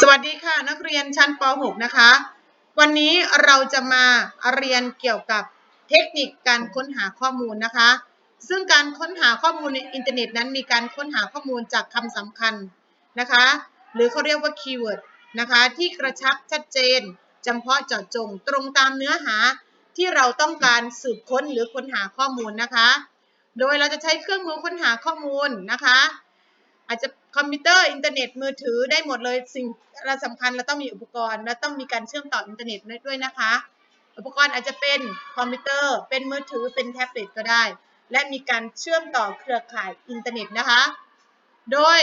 สวัสดีค่ะนักเรียนชั้นป .6 นะคะ วันนี้เราจะมาเรียนเกี่ยวกับเทคนิคการค้นหาข้อมูลนะคะ ซึ่งการค้นหาข้อมูลในอินเทอร์เน็ตนั้นมีการค้นหาข้อมูลจากคำสำคัญนะคะ หรือเขาเรียกว่าคีย์เวิร์ดนะคะที่กระชับชัดเจนจำเพาะเจาะจงตรงตามเนื้อหาที่เราต้องการสืบค้นหรือค้นหาข้อมูลนะคะ โดยเราจะใช้เครื่องมือค้นหาข้อมูลนะคะ อาจจะคอมพิวเตอร์อินเทอร์เน็ตมือถือได้หมดเลยสิ่งเราสำคัญเราต้องมีอุปกรณ์ และต้องมีการเชื่อมต่ออินเทอร์เน็ตด้วยนะคะ อุปกรณ์อาจจะเป็นคอมพิวเตอร์ เป็นมือถือเป็นแท็บเล็ตก็ได้ และมีการเชื่อมต่อเครือข่ายอินเทอร์เน็ตนะคะ โดย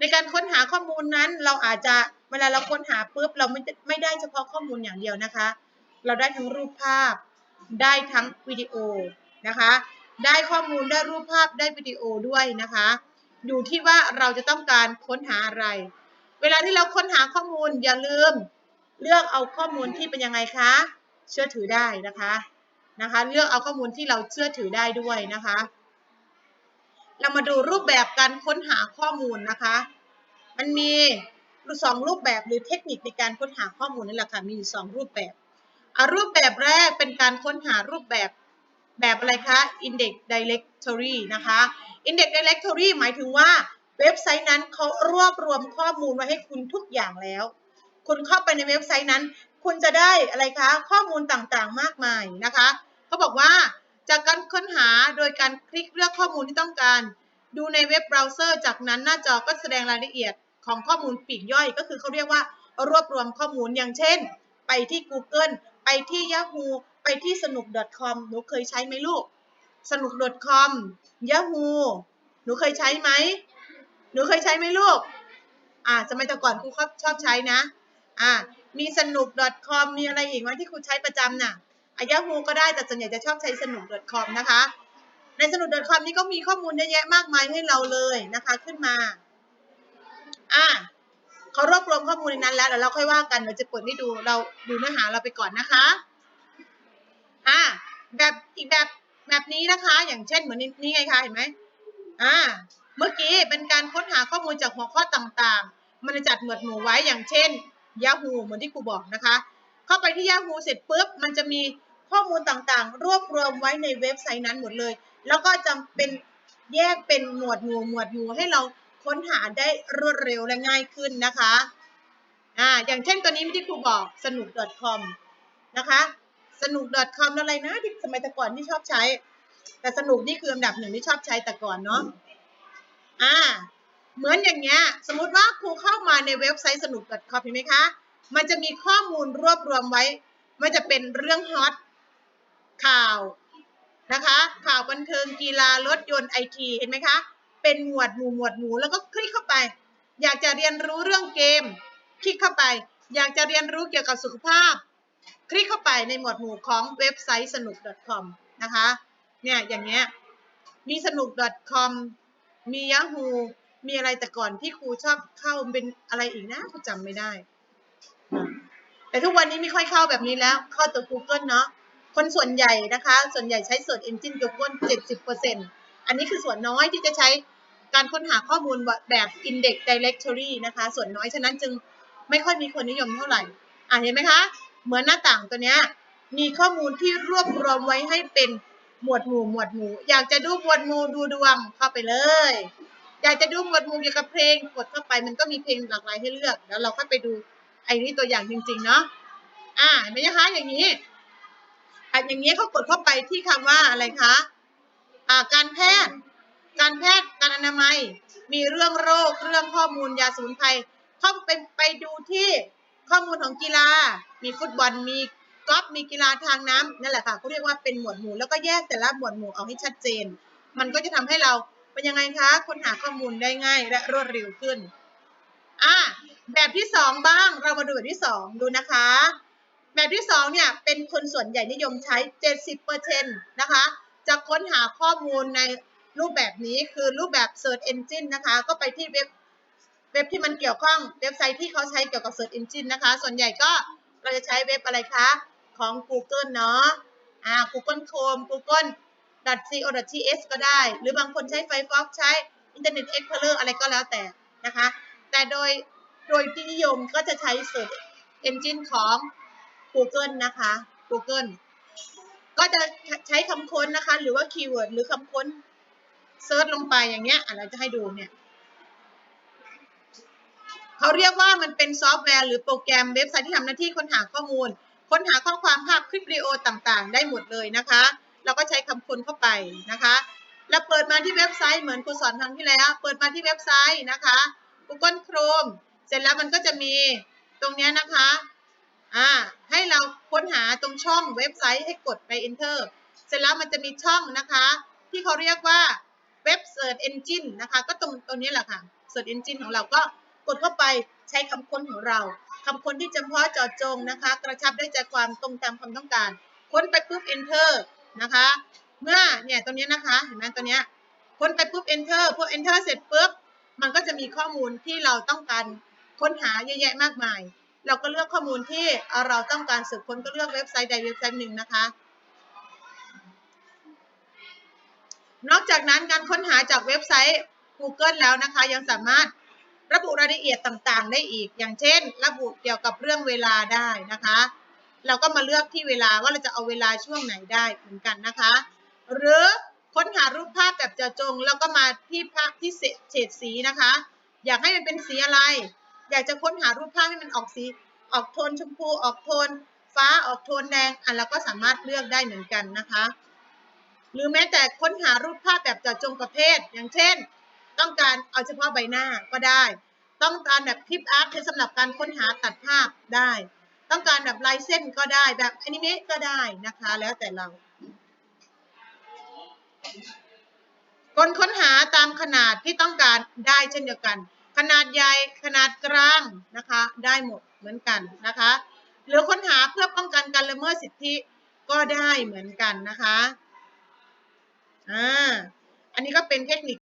ในการค้นหาข้อมูลนั้นเราอาจจะเวลาเราค้นหาปุ๊บเราไม่ไม่ได้เฉพาะข้อมูลอย่างเดียวนะคะ เราได้ทั้งรูปภาพ ได้ทั้งวิดีโอนะคะ ได้ข้อมูลได้รูปภาพได้วิดีโอด้วยนะคะ อยู่ที่ว่าเราจะต้องการค้นหาอะไร เวลาที่เราค้นหาข้อมูลอย่าลืม เลือกเอาข้อมูลที่เป็นยังไงคะ เชื่อถือได้นะคะนะคะ เลือกเอาข้อมูลที่เราเชื่อถือได้ด้วยนะคะ เรามาดูรูปแบบการค้นหาข้อมูลนะคะ มันมีสองรูปแบบหรือเทคนิคในการค้นหาข้อมูลนี่แหละค่ะมีอยู่สองรูปแบบอะรูปแบบแรกเป็นการค้นหารูปแบบ แบบอะไรคะ index directory นะคะ index directory หมายถึงว่าเว็บไซต์นั้นเขารวบรวมข้อมูลไว้ให้คุณทุกอย่างแล้ว คุณเข้าไปในเว็บไซต์นั้น คุณจะได้อะไรคะ ข้อมูลต่างๆ มากมายนะคะ เขาบอกว่าจากการค้นหาโดยการคลิกเลือกข้อมูลที่ต้องการ ดูในเว็บเบราว์เซอร์ จากนั้นหน้าจอก็แสดงรายละเอียดของข้อมูลปีกย่อยก็คือเขาเรียกว่ารวบรวมข้อมูลอย่างเช่น ไปที่ Google ไปที่ Yahoo ไปที่สนุก .com หนูเคยใช้ไหมลูก สนุก .com Yahoo หนูเคยใช้ไหม หนูเคยใช้ไหมลูก อ่า สมัยแต่ก่อนครูชอบใช้นะ อ่า มีสนุก .com มีอะไรอีกไหมที่ครูใช้ประจำน่ะอายาฮูก็ได้แต่ส่วนใหญ่จะชอบใช้สนุก .com นะคะ ในสนุก .com นี่ก็มีข้อมูลเยอะแยะมากมายให้เราเลยนะคะขึ้นมา อ่าเขารวบรวมข้อมูลในนั้นแล้วเดี๋ยวเราค่อยว่ากันเราจะเปิดให้ดูเราดูเนื้อหาเราไปก่อนนะคะ อ่าแบบอีกแบบแบบนี้นะคะ อย่างเช่นเหมือนนี่ไงคะเห็นไหมอ่า เมื่อกี้เป็นการค้นหาข้อมูลจากหัวข้อต่างๆ มันจะจัดหมวดหมู่ไว้อย่างเช่น Yahoo เหมือนที่ครูบอกนะคะ เข้าไปที่ Yahoo เสร็จปุ๊บ มันจะมีข้อมูลต่างๆ รวบรวมไว้ในเว็บไซต์นั้นหมดเลย แล้วก็จะเป็นแยกเป็นหมวดหมู่หมวดหมู่ให้เราค้นหาได้รวดเร็วและง่ายขึ้นนะคะ อ่า อย่างเช่นตัวนี้ที่ครูบอกสนุก .com นะคะ สนุก .com อะไรนะที่สมัยแต่ก่อนที่ชอบใช้ แต่สนุกนี่คืออันดับหนึ่งที่ชอบใช้แต่ก่อนเนาะอ่า เหมือนอย่างเงี้ย สมมติว่าครูเข้ามาในเว็บไซต์สนุก .com เห็นไหมคะ มันจะมีข้อมูลรวบรวมไว้ มันจะเป็นเรื่องฮอตข่าวนะคะ ข่าวบันเทิงกีฬารถยนต์ไอทีเห็นไหมคะ เป็นหมวดหมู่หมวดหมู่แล้วก็คลิกเข้าไป อยากจะเรียนรู้เรื่องเกม คลิกเข้าไป อยากจะเรียนรู้เกี่ยวกับสุขภาพ คลิกเข้าไปในหมวดหมู่ของเว็บไซต์สนุก .com นะคะ เนี่ยอย่างเงี้ย มีสนุก .com มี Yahoo มีอะไรแต่ก่อนที่ครูชอบเข้าเป็นอะไรอีกนะครูจำไม่ได้ แต่ทุกวันนี้ไม่ค่อยเข้าแบบนี้แล้ว เข้าตัว Google เนาะ คนส่วนใหญ่นะคะ ส่วนใหญ่ใช้ Search Engine Google 70%อันนี้คือส่วนน้อยที่จะใช้การค้นหาข้อมูลแบบ Index Directory นะคะ ส่วนน้อยฉะนั้นจึงไม่ค่อยมีคนนิยมเท่าไหร่ อะเห็นไหมคะ เหมือนหน้าต่างตัวเนี้ยมีข้อมูลที่รวบรวมไว้ให้เป็นหมวดหมู่หมวดหมู่ อยากจะดูหมวดหมู่ดูดวงเข้าไปเลย อยากจะดูหมวดหมู่เกี่ยวกับเพลงกดเข้าไปมันก็มีเพลงหลากหลายให้เลือกแล้วเราค่อยไปดูไอ้นี่ตัวอย่างจริงๆเนาะอ่าเห็นไหมคะอย่างนี้อะอย่างนี้เขากดเข้าไปที่คำว่าอะไรคะอ่าการแพทย์ การแพทย์การอนามัย มีเรื่องโรคเรื่องข้อมูลยาสมุนไพรเข้าไปไปดูที่ ข้อมูลของกีฬา มีฟุตบอล มีกอล์ฟ มีกีฬาทางน้ำนั่นแหละค่ะเขาเรียกว่าเป็นหมวดหมู่ แล้วก็แยกแต่ละหมวดหมู่เอาให้ชัดเจน มันก็จะทำให้เราเป็นยังไงคะค้นหาข้อมูลได้ง่ายและรวดเร็วขึ้น อะ แบบที่สองบ้าง เรามาดูแบบที่สองดูนะคะ แบบที่สองเนี่ย เป็นคนส่วนใหญ่นิยมใช้ 70%นะคะ จะค้นหาข้อมูลในรูปแบบนี้คือรูปแบบ Search Engine นะคะ ก็ไปที่เว็บ เว็บที่มันเกี่ยวข้องเว็บไซต์ที่เขาใช้เกี่ยวกับ Search Engine นะคะ ส่วนใหญ่ก็เราจะใช้เว็บอะไรคะ ของ Google เนาะอ่า Google Chrome Google .co.th ก็ได้ หรือบางคนใช้ Firefox ใช้ Internet Explorer อะไรก็แล้วแต่นะคะ แต่โดยโดยที่นิยมก็จะใช้ Search Engine ของ Google นะคะ Google ก็จะใช้คำค้นนะคะ หรือว่าคีย์เวิร์ดหรือคำค้นเซิร์ชลงไปอย่างเงี้ยอะเราจะให้ดูเนี่ย เขาเรียกว่ามันเป็นซอฟต์แวร์หรือโปรแกรมเว็บไซต์ที่ทำหน้าที่ค้นหาข้อมูล ค้นหาข้อความภาพคลิปวิดีโอต่างๆ ได้หมดเลยนะคะ เราก็ใช้คำค้นเข้าไปนะคะ แล้วเปิดมาที่เว็บไซต์เหมือนครูสอนครั้งที่แล้ว เปิดมาที่เว็บไซต์นะคะ Google Chrome เสร็จแล้วมันก็จะมีตรงนี้นะคะอ่าให้เราค้นหาตรงช่องเว็บไซต์ให้กดไป enter เสร็จแล้วมันจะมีช่องนะคะ ที่เขาเรียกว่าเว็บ search engine นะคะ ก็ตรงตรงนี้แหละค่ะ search engine ของเราก็ กดเข้าไปใช้คำค้นของเราคำค้นที่จำเพาะเจาะจงนะคะ กระชับได้ใจความตรงตามความต้องการ ค้นไปปุ๊บ enter นะคะ เมื่อเนี่ยตัวนี้นะคะเห็นไหมตัวเนี้ยค้นไปปุ๊บ enter พอ enter เสร็จปุ๊บมันก็จะมีข้อมูลที่เราต้องการค้นหาเยอะแยะมากมาย เราก็เลือกข้อมูลที่เราต้องการสืบค้นก็เลือกเว็บไซต์ใดเว็บไซต์หนึ่งนะคะ นอกจากนั้นการค้นหาจากเว็บไซต์ Google แล้วนะคะ ยังสามารถ ระบุรายละเอียดต่างๆ ได้อีก อย่างเช่น ระบุเกี่ยวกับเรื่องเวลาได้นะคะ เราก็มาเลือกที่เวลาว่าเราจะเอาเวลาช่วงไหนได้เหมือนกันนะคะ หรือค้นหารูปภาพแบบเจาะจง แล้วก็มาที่ภาพที่เฉดสีนะคะ อยากให้มันเป็นสีอะไร อยากจะค้นหารูปภาพให้มันออกสี ออกโทนชมพู ออกโทน ฟ้า ออกโทนแดง อะเราก็สามารถเลือกได้เหมือนกันนะคะ หรือแม้แต่ค้นหารูปภาพแบบเจาะจงประเภท อย่างเช่น ต้องการเอาเฉพาะใบหน้าก็ได้ ต้องการแบบคลิปอาร์ตสำหรับการค้นหาตัดภาพได้ ต้องการแบบลายเส้นก็ได้แบบอนิเมะก็ได้นะคะ แล้วแต่เราคนค้นหาตามขนาดที่ต้องการได้เช่นเดียวกัน ขนาดใหญ่ขนาดกลางนะคะ ได้หมดเหมือนกันนะคะ หรือค้นหาเพื่อป้องกันการละเมิดสิทธิก็ได้เหมือนกันนะคะอ่าอันนี้ก็เป็นเทคนิค